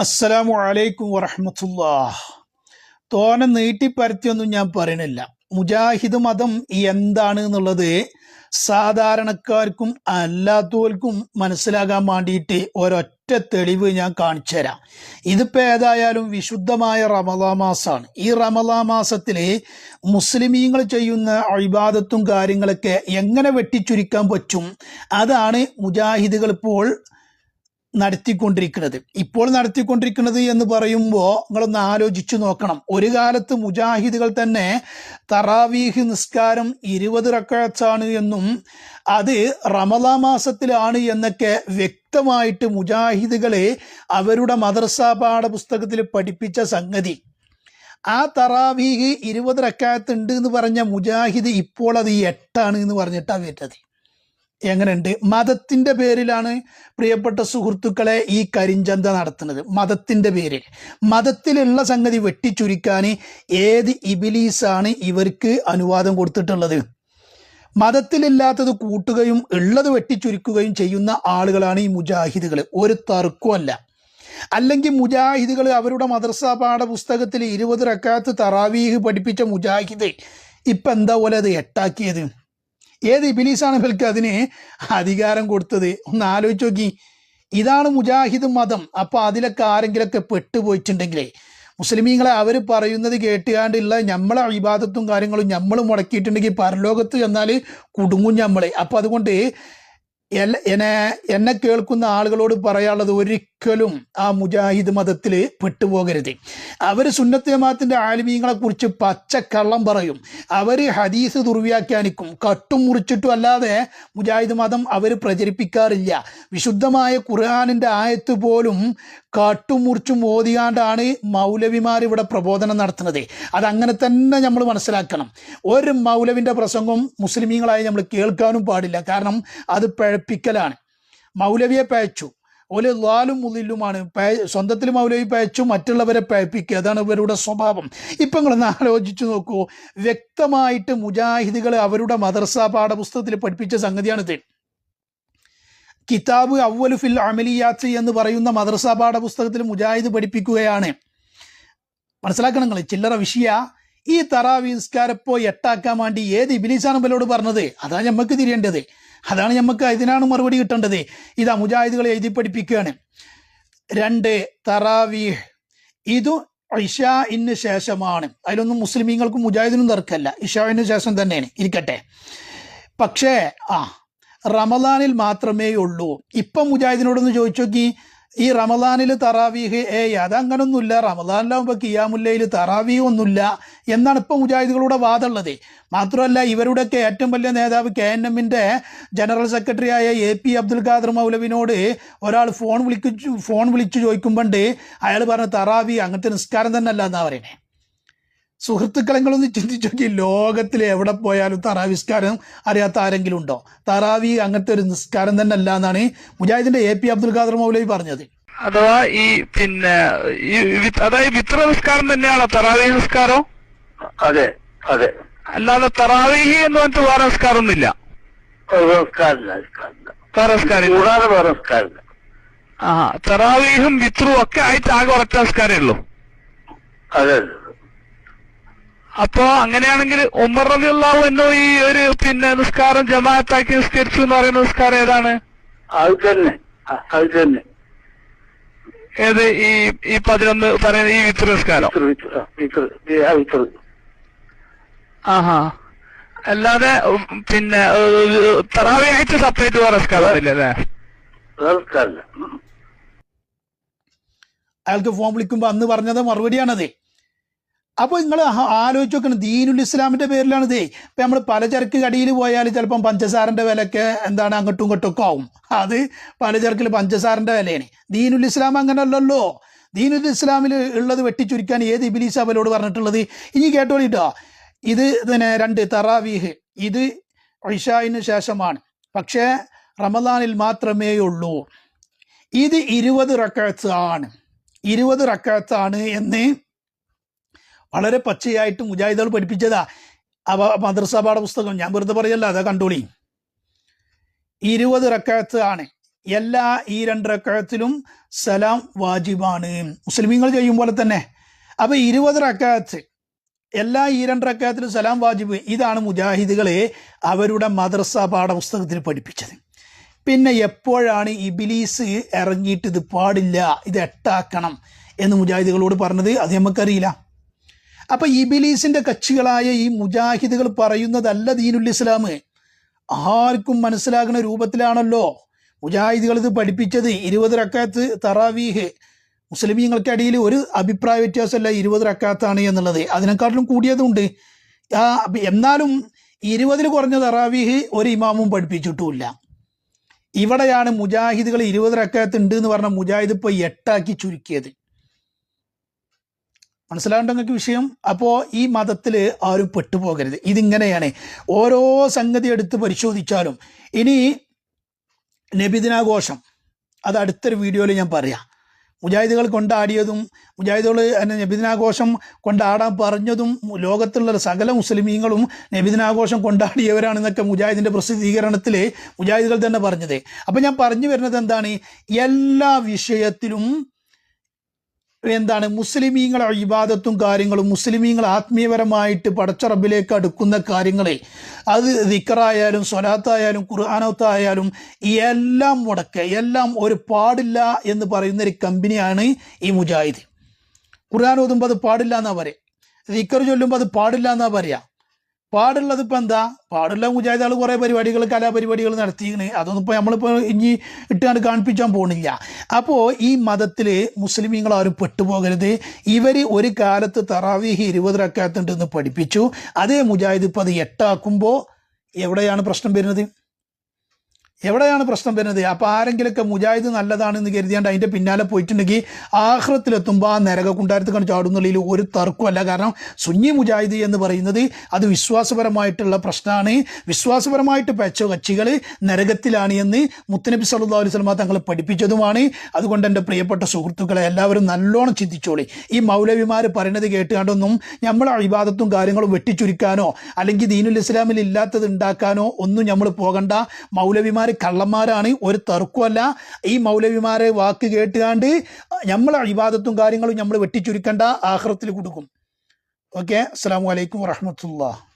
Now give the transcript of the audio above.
അസ്സലാമു അലൈക്കും വറഹമത്തുള്ള തോനെ നീട്ടിപ്പരത്തിയൊന്നും ഞാൻ പറയണില്ല. മുജാഹിദ് മതം എന്താണ് എന്നുള്ളത് സാധാരണക്കാർക്കും അല്ലാത്തവർക്കും മനസ്സിലാകാൻ വേണ്ടിയിട്ട് ഒരൊറ്റ തെളിവ് ഞാൻ കാണിച്ചു തരാം. ഇതിപ്പോൾ ഏതായാലും വിശുദ്ധമായ റമദാ മാസമാണ് ഈ റമദാ മാസത്തിൽ മുസ്ലിമീങ്ങൾ ചെയ്യുന്ന അഴിബാദത്തും കാര്യങ്ങളൊക്കെ എങ്ങനെ വെട്ടിച്ചുരുക്കാൻ പറ്റും? അതാണ് മുജാഹിദുകൾ ഇപ്പോൾ നടത്തിക്കൊണ്ടിരിക്കുന്നത്. ഇപ്പോൾ നടത്തിക്കൊണ്ടിരിക്കുന്നത് എന്ന് പറയുമ്പോൾ നിങ്ങളൊന്ന് ആലോചിച്ചു നോക്കണം. ഒരു കാലത്ത് മുജാഹിദുകൾ തന്നെ തറാവീഹ് നിസ്കാരം ഇരുപത് റക്കാച്ചാണ് എന്നും അത് റമദാ മാസത്തിലാണ് എന്നൊക്കെ വ്യക്തമായിട്ട് മുജാഹിദുകളെ അവരുടെ മദർസ പാഠപുസ്തകത്തിൽ പഠിപ്പിച്ച സംഗതി. ആ തറാവീഹ് ഇരുപത് റക്കാത്ത് ഉണ്ട് എന്ന് പറഞ്ഞ മുജാഹിദ് ഇപ്പോൾ അത് എട്ടാണ് എന്ന് പറഞ്ഞിട്ടാണ് വരുന്നത്. എങ്ങനെയുണ്ട്? മതത്തിന്റെ പേരിലാണ് പ്രിയപ്പെട്ട സുഹൃത്തുക്കളെ ഈ കരിഞ്ചന്ത നടത്തുന്നത്. മതത്തിന്റെ പേരിൽ. മതത്തിലുള്ള സംഗതി വെട്ടിച്ചുരുക്കാൻ ഏത് ഇബിലീസാണ് ഇവർക്ക് അനുവാദം കൊടുത്തിട്ടുള്ളത്? മതത്തിലില്ലാത്തത് കൂട്ടുകയും ഉള്ളത് വെട്ടിച്ചുരുക്കുകയും ചെയ്യുന്ന ആളുകളാണ് ഈ മുജാഹിദുകൾ ഒരു തർക്കമല്ല അല്ലെങ്കിൽ മുജാഹിദുകൾ അവരുടെ മദ്രസ പാഠപുസ്തകത്തിൽ ഇരുപത് റക്കാത്ത് തറാവീഹ് പഠിപ്പിച്ച മുജാഹിദ് ഇപ്പം എന്താ പോലെ അത് എട്ടാക്കിയത്? ഏത് ഇബിലീസാണ് ഇവർക്ക് അതിന് അധികാരം കൊടുത്തത്? ഒന്ന് ആലോചിച്ച് നോക്കി. ഇതാണ് മുജാഹിദ് മതം. അപ്പോൾ അതിലൊക്കെ ആരെങ്കിലൊക്കെ പെട്ടുപോയിട്ടുണ്ടെങ്കിലേ മുസ്ലിമീങ്ങളെ അവർ പറയുന്നത് കേട്ടുകാണ്ടുള്ള നമ്മളെ വിവാദത്തും കാര്യങ്ങളും നമ്മൾ മുടക്കിയിട്ടുണ്ടെങ്കിൽ പരലോകത്ത് ചെന്നാൽ കുടുങ്ങും നമ്മളെ അപ്പോൾ അതുകൊണ്ട് എന്നെ എന്നെ കേൾക്കുന്ന ആളുകളോട് പറയാനുള്ളത് ഒരിക്കലും ആ മുജാഹിദ് മതത്തിൽ പെട്ടുപോകരുത്. അവർ സുന്നത്ത് ജമാഅത്തിന്റെ ആലിമീങ്ങളെ കുറിച്ച് പച്ചക്കള്ളം പറയും. അവർ ഹദീസ് ദുർവ്യാഖ്യാനിക്കും. കട്ടും മുറിച്ചിട്ടും അല്ലാതെ മുജാഹിദ് മതം അവർ പ്രചരിപ്പിക്കാറില്ല. വിശുദ്ധമായ ഖുർആാനിന്റെ ആയത്ത് പോലും കാട്ടും മുറിച്ചും ഓതിയാണ്ടാണ് മൗലവിമാർ ഇവിടെ പ്രബോധനം നടത്തുന്നത്. അതങ്ങനെ തന്നെ നമ്മൾ മനസ്സിലാക്കണം. ഒരു മൗലവിന്റെ പ്രസംഗം മുസ്ലിമീങ്ങളായി നമ്മൾ കേൾക്കാനും പാടില്ല. കാരണം അത് പഴപ്പിക്കലാണ് മൗലവിയെ പയച്ചു. ഓൽ ലാലും മുതിലുമാണ് സ്വന്തത്തിൽ മൗലവി പയച്ചു മറ്റുള്ളവരെ പഴപ്പിക്കുക അതാണ് ഇവരുടെ സ്വഭാവം. ഇപ്പം നിങ്ങളൊന്ന് ആലോചിച്ചു നോക്കൂ. വ്യക്തമായിട്ട് മുജാഹിദുകളെ അവരുടെ മദർസ പാഠപുസ്തകത്തിൽ പഠിപ്പിച്ച സംഗതിയാണ് സംഗതിയാണിത്. കിതാബ് അവ്വലു ഫിൽ അമലിയാത്ത് എന്ന് പറയുന്ന മദർസ പാഠപുസ്തകത്തിൽ മുജാഹിദ് പഠിപ്പിക്കുകയാണ്. മനസ്സിലാക്കണം നിങ്ങൾ ചില്ലറ വിഷയ. ഈ തറാവിസ്കാരപ്പോ എട്ടാക്കാൻ വേണ്ടി ഏത് ഇബിലീസാണ് ഇവരോട് പറഞ്ഞത്? അതാണ് നമുക്ക് തിരിയേണ്ടത്. അതാണ് നമുക്ക് ഇതിനാണ് മറുപടി കിട്ടേണ്ടത്. ഇതാ മുജാഹിദുകളെ എഴുതി പഠിപ്പിക്കുകയാണ്. രണ്ട് തറാവീഹ്. ഇത് ഇഷാഇന് ശേഷമാണ്. അതിലൊന്നും മുസ്ലിമീങ്ങൾക്കും മുജാഹിദിനും തർക്കമല്ല ഇഷാഇന് ശേഷം തന്നെയാണ്. ഇരിക്കട്ടെ. പക്ഷേ ആ റമദാനിൽ മാത്രമേ ഉള്ളൂ. ഇപ്പം മുജാഹിദിനോടൊന്ന് ചോദിച്ചു നോക്കി ഈ റമദാനിൽ തറാവീഹ് ഏയ് അതങ്ങനൊന്നുമില്ല. റമദാനിലാവുമ്പോൾ കിയാമുല്ലയിൽ തറാവീഹ് ഒന്നുമില്ല എന്നാണ് ഇപ്പം മുജാഹിദുകളുടെ വാദമുള്ളത്. മാത്രമല്ല ഇവരുടെയൊക്കെ ഏറ്റവും വലിയ നേതാവ് കെ എൻ എമ്മിന്റെ ജനറൽ സെക്രട്ടറിയായ എ പി അബ്ദുൽ ഖാദർ മൗലവിനോട് ഒരാൾ ഫോൺ വിളിച്ചു ഫോൺ വിളിച്ചു ചോദിക്കുമ്പോണ്ട് അയാൾ പറഞ്ഞ തറാവി അങ്ങനത്തെ നിസ്കാരം തന്നെ അല്ല എന്നാ പറയണേ സുഹൃത്തുക്കളെങ്ങളൊന്ന് ചിന്തിച്ചു നോക്കി ലോകത്തിൽ എവിടെ പോയാലും തറാവിസ്കാരം അറിയാത്ത ആരെങ്കിലും ഉണ്ടോ? തറാവി അങ്ങനത്തെ ഒരു നിസ്കാരം തന്നെ അല്ല എന്നാണ് മുജാഹിദിന്റെ എ പി അബ്ദുൽ ഖാദർ മൗലവി പറഞ്ഞത്. അഥവാ ഈ പിന്നെ അതായത് വിത്ര നിസ്കാരം തന്നെയാണോ തറാവി നിസ്കാരം? അതെ അതെ. അല്ലാതെ തറാവീഹി എന്ന് പറഞ്ഞിട്ട് വേറെ നിസ്കാരം ഒന്നുമില്ല ഒരു നമസ്കാരമില്ല നമസ്കാരമില്ല വേറെ നിസ്കാരം ഇല്ല. കൂടാതെ വേറെ നമസ്കാരമില്ല ആ തറാവീഹും വിത്രുവും ഒക്കെ ആയിട്ട് ആകെ ഒരൊറ്റ നിസ്കാരമേ ഉള്ളൂ. അതെ അതെ. അപ്പോ അങ്ങനെയാണെങ്കിൽ ഉമർ റബിയുള്ളാഹു എന്നോ ഈ ഒരു പിന്നെ നിസ്കാരം ജമാഅത്താക്കി നിസ്കരിച്ചു എന്ന് പറയുന്ന നിസ്കാരം ഏതാണ്? അത് തന്നെ. അത് തന്നെ. ഏത്? ഈ ഈ പതിനൊന്ന് പറയുന്ന ഈ വിത്ര നിസ്കാരം. ആഹാ. അല്ലാതെ പിന്നെ തറാവിയായിട്ട് സെപ്പറേറ്റ് വേറെ അല്ലേ. അയാൾക്ക് ഫോം വിളിക്കുമ്പോ അന്ന് പറഞ്ഞത് മറുപടിയാണത്. അപ്പോൾ നിങ്ങൾ ആലോചിച്ച് നോക്കണം ദീനുൽ ഇസ്ലാമിന്റെ പേരിലാണ് ദേ ഇപ്പം നമ്മൾ പലചരക്ക് കടിയിൽ പോയാൽ ചിലപ്പം പഞ്ചസാരന്റെ വിലയൊക്കെ എന്താണ് അങ്ങോട്ടും ഇങ്ങോട്ടും ആവും. അത് പലചരക്കിൽ പഞ്ചസാരന്റെ വിലയാണ്. ദീനുൽ ഇസ്ലാം അങ്ങനല്ലല്ലോ. ദീനുൽ ഇസ്ലാമിൽ ഉള്ളത് വെട്ടിച്ചുരുക്കാൻ ഏത് ഇബിലീസ് അവലോട് പറഞ്ഞിട്ടുള്ളത്? ഇനി കേട്ടോളിട്ടോ ഇത് പിന്നെ രണ്ട് തറാവീഹ്. ഇത് ഇഷായിന് ശേഷമാണ്. പക്ഷേ റമദാനിൽ മാത്രമേ ഉള്ളൂ. ഇത് ഇരുപത് റക്കാത്ത് ആണ്. ഇരുപത് റക്കാത്താണ് എന്ന് വളരെ പച്ചയായിട്ട് മുജാഹിദുകൾ പഠിപ്പിച്ചതാ. അവ മദ്രസ പാഠപുസ്തകം. ഞാൻ വെറുതെ പറയല്ല അതാ കണ്ടോളി. ഇരുപത് റക്കാത്ത് ആണ്. എല്ലാ ഈ രണ്ട് റക്കായത്തിലും സലാം വാജിബാണ്. മുസ്ലിമീങ്ങൾ ചെയ്യും പോലെ തന്നെ. അപ്പൊ ഇരുപത് റക്കായത്ത് എല്ലാ ഈ രണ്ട് റക്കായത്തിലും സലാം വാജിബ്. ഇതാണ് മുജാഹിദുകളെ അവരുടെ മദ്രസ പാഠപുസ്തകത്തിൽ പഠിപ്പിച്ചത്. പിന്നെ എപ്പോഴാണ് ഇബിലീസ് ഇറങ്ങിയിട്ട് ഇത് പാടില്ല ഇത് എട്ടാക്കണം എന്ന് മുജാഹിദുകളോട് പറഞ്ഞത്? അത് നമുക്കറിയില്ല അപ്പൊ ഇബിലീസിന്റെ കക്ഷികളായ ഈ മുജാഹിദുകൾ പറയുന്നതല്ല ദീനുൽ ഇസ്ലാം. ആർക്കും മനസ്സിലാകുന്ന രൂപത്തിലാണല്ലോ മുജാഹിദുകൾ ഇത് പഠിപ്പിച്ചത്. ഇരുപത് റക്കാത്ത് തറാവീഹ്. മുസ്ലിമീങ്ങൾക്കിടയിൽ ഒരു അഭിപ്രായ വ്യത്യാസമല്ല ഇരുപത് റക്കാത്താണ് എന്നുള്ളത്. അതിനെക്കാട്ടിലും കൂടിയതുണ്ട്. എന്നാലും ഇരുപതിൽ കുറഞ്ഞ തറാവീഹ് ഒരു ഇമാമും പഠിപ്പിച്ചിട്ടുമില്ല. ഇവിടെയാണ് മുജാഹിദുകൾ ഇരുപത് റക്കാത്ത് ഉണ്ട് എന്ന് പറഞ്ഞ മുജാഹിദ് ഇപ്പൊ എട്ടാക്കി ചുരുക്കിയത്. മനസ്സിലാകേണ്ട നിങ്ങൾക്ക് വിഷയം? അപ്പോൾ ഈ മതത്തിൽ ആരും പെട്ടുപോകരുത്. ഇതിങ്ങനെയാണ്. ഓരോ സംഗതി എടുത്ത് പരിശോധിച്ചാലും ഇനി നബിദിനാഘോഷം അത് അടുത്തൊരു വീഡിയോയിൽ ഞാൻ പറയാം. മുജാഹിദുകൾ കൊണ്ടാടിയതും മുജാഹിദുകൾ നബിദിനാഘോഷം കൊണ്ടാടാൻ പറഞ്ഞതും ലോകത്തുള്ള സകല മുസ്ലിമീങ്ങളും നബിദിനാഘോഷം കൊണ്ടാടിയവരാണെന്നൊക്കെ മുജാഹിദിന്റെ പ്രസിദ്ധീകരണത്തിൽ മുജാഹിദുകൾ തന്നെ പറഞ്ഞത്. അപ്പം ഞാൻ പറഞ്ഞു വരുന്നത് എന്താണ്? എല്ലാ വിഷയത്തിലും എന്താണ്? മുസ്ലിമീങ്ങളെ ഇബാദത്തും കാര്യങ്ങളും മുസ്ലിമീങ്ങൾ ആത്മീയപരമായിട്ട് പടച്ച റബ്ബിലേക്ക് അടുക്കുന്ന കാര്യങ്ങളിൽ അത് ദിക്കറായാലും സ്വലാത്തായാലും ഖുർആാനത്തായാലും എല്ലാം മുടക്ക എല്ലാം ഒരു പാടില്ല എന്ന് പറയുന്ന ഒരു കമ്പനിയാണ് ഈ മുജാഹിദ്. ഖുർആൻ ഓതുമ്പോൾ അത് പാടില്ല എന്നാ പറയാം? ദിക്കർ ചൊല്ലുമ്പോൾ അത് പാടില്ല എന്നാ പറയാ? പാടുള്ളത് ഇപ്പം എന്താ? പാടുള്ള മുജാഹിദ് ആൾ കുറേ പരിപാടികൾ കലാപരിപാടികൾ നടത്തിയിരിക്കണ് അതൊന്നും ഇപ്പോൾ നമ്മളിപ്പോൾ ഇനി ഇട്ടാണ്ട് കാണിപ്പിച്ചാൻ പോകുന്നില്ല അപ്പോൾ ഈ മതത്തിൽ മുസ്ലിമീങ്ങൾ ആരും പെട്ടുപോകരുത്. ഇവർ ഒരു കാലത്ത് തറാവീഹി ഇരുപത് റക്കാത്തുണ്ടെന്ന് പഠിപ്പിച്ചു. അതേ മുജാഹിദ് ഇപ്പോൾ അത് എട്ടാക്കുമ്പോൾ എവിടെയാണ് പ്രശ്നം വരുന്നത്? എവിടെയാണ് പ്രശ്നം വരുന്നത്? അപ്പോൾ ആരെങ്കിലുമൊക്കെ മുജാഹിദ് നല്ലതാണെന്ന് കരുതിയാണ്ട് അതിന്റെ പിന്നാലെ പോയിട്ടുണ്ടെങ്കിൽ ആഹ്റത്തിലെത്തുമ്പോൾ ആ നരകക്കുണ്ടാരത്ത് കണ്ട് ചാടുന്നുള്ളിൽ ഒരു തർക്കമല്ല കാരണം സുന്നി മുജാഹിദ് എന്ന് പറയുന്നത് അത് വിശ്വാസപരമായിട്ടുള്ള പ്രശ്നമാണ്. വിശ്വാസപരമായിട്ട് പച്ച കക്ഷികൾ നരകത്തിലാണ് എന്ന് മുത്തനബി സല്ലല്ലാഹു അലൈഹി വസല്ലമ തങ്ങൾ പഠിപ്പിച്ചതുമാണ്. അതുകൊണ്ട് എന്റെ പ്രിയപ്പെട്ട സുഹൃത്തുക്കളെ എല്ലാവരും നല്ലോണം ചിന്തിച്ചോളി. ഈ മൗലവിമാർ പറയുന്നത് കേട്ടുകൊണ്ടൊന്നും നമ്മളെ അഭിവാദത്തും കാര്യങ്ങളും വെട്ടിച്ചുരുക്കാനോ അല്ലെങ്കിൽ ദീനുൽ ഇസ്ലാമിൽ ഇല്ലാത്തത് ഉണ്ടാക്കാനോ ഒന്നും നമ്മൾ പോകണ്ട. മൗലവിമാർ കള്ളന്മാരാണ് ഒരു തർക്കമല്ല ഈ മൗലവിമാരെ വാക്ക് കേട്ടുകാണ്ട് നമ്മളെ അഭിവാദത്തും കാര്യങ്ങളും നമ്മൾ വെട്ടിച്ചുരുക്കേണ്ട ആഹ്റത്തിൽ കൊടുക്കും. ഓക്കെ? അസ്സാം വലൈക്കും വറഹമത്തുള്ള